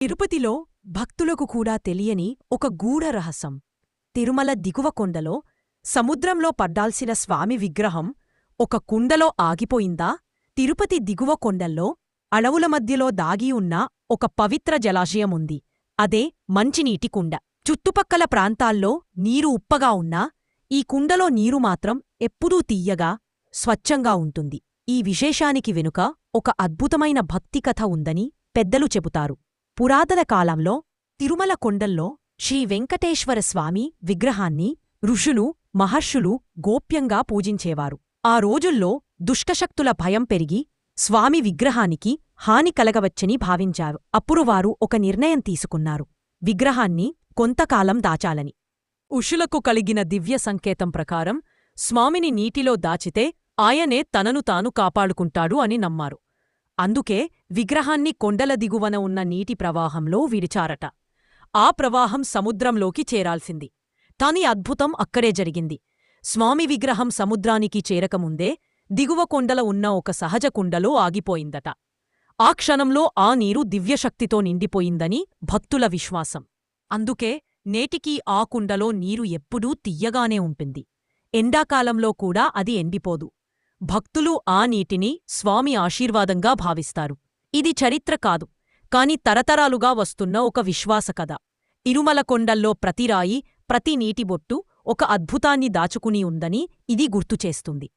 తిరుపతిలో భక్తులకు కూడా తెలియని ఒక గూఢ రహస్యం. తిరుమల దిగువ కొండలో సముద్రంలో పడ్డాల్సిన స్వామి విగ్రహం ఒక కుండలో ఆగిపోయిందా? తిరుపతి దిగువ కొండల్లో అడవుల మధ్యలో దాగి ఉన్న ఒక పవిత్ర జలాశయముంది అదే మంచినీటి కుండ. చుట్టుపక్కల ప్రాంతాల్లో నీరు ఉప్పగా ఉన్నా ఈ కుండలో నీరు మాత్రం ఎప్పుడూ తీయగా స్వచ్ఛంగా ఉంటుంది. ఈ విశేషానికి వెనుక ఒక అద్భుతమైన భక్తి కథ ఉందని పెద్దలు చెబుతారు. పురాతన కాలంలో తిరుమల కొండల్లో శ్రీ వెంకటేశ్వర స్వామి విగ్రహాన్ని ఋషులు మహర్షులు గోప్యంగా పూజించేవారు. ఆ రోజుల్లో దుష్టశక్తుల భయం పెరిగి స్వామి విగ్రహానికి హాని కలగవచ్చని భావించారు. అప్పుడు వారు ఒక నిర్ణయం తీసుకున్నారు. విగ్రహాన్ని కొంతకాలం దాచాలని. ఉషులకు కలిగిన దివ్య సంకేతం ప్రకారం స్వామిని నీటిలో దాచితే ఆయనే తనను తాను కాపాడుకుంటాడు అని నమ్మారు. అందుకే విగ్రహాన్ని కొండల దిగువన ఉన్న నీటి ప్రవాహంలో విడిచారట. ఆ ప్రవాహం సముద్రంలోకి చేరాల్సింది. తని అద్భుతం అక్కడే జరిగింది. స్వామి విగ్రహం సముద్రానికి చేరకముందే దిగువ కొండల ఉన్న ఒక సహజ కుండలో ఆగిపోయిందట. ఆ క్షణంలో ఆ నీరు దివ్యశక్తితో నిండిపోయిందని భక్తుల విశ్వాసం. అందుకే నేటికీ ఆ కుండలో నీరు ఎప్పుడూ తియ్యగానే ఉంటుంది. ఎండాకాలంలో కూడా అది ఎండిపోదు. భక్తులు ఆ నీటిని స్వామి ఆశీర్వాదంగా భావిస్తారు. ఇది చరిత్ర కాదు కాని తరతరాలుగా వస్తున్న ఒక విశ్వాస కథ. ఇరుమల కొండల్లో ప్రతిరాయి ప్రతి నీటిబొట్టు ఒక అద్భుతాన్ని దాచుకుని ఉందని ఇది గుర్తుచేస్తుంది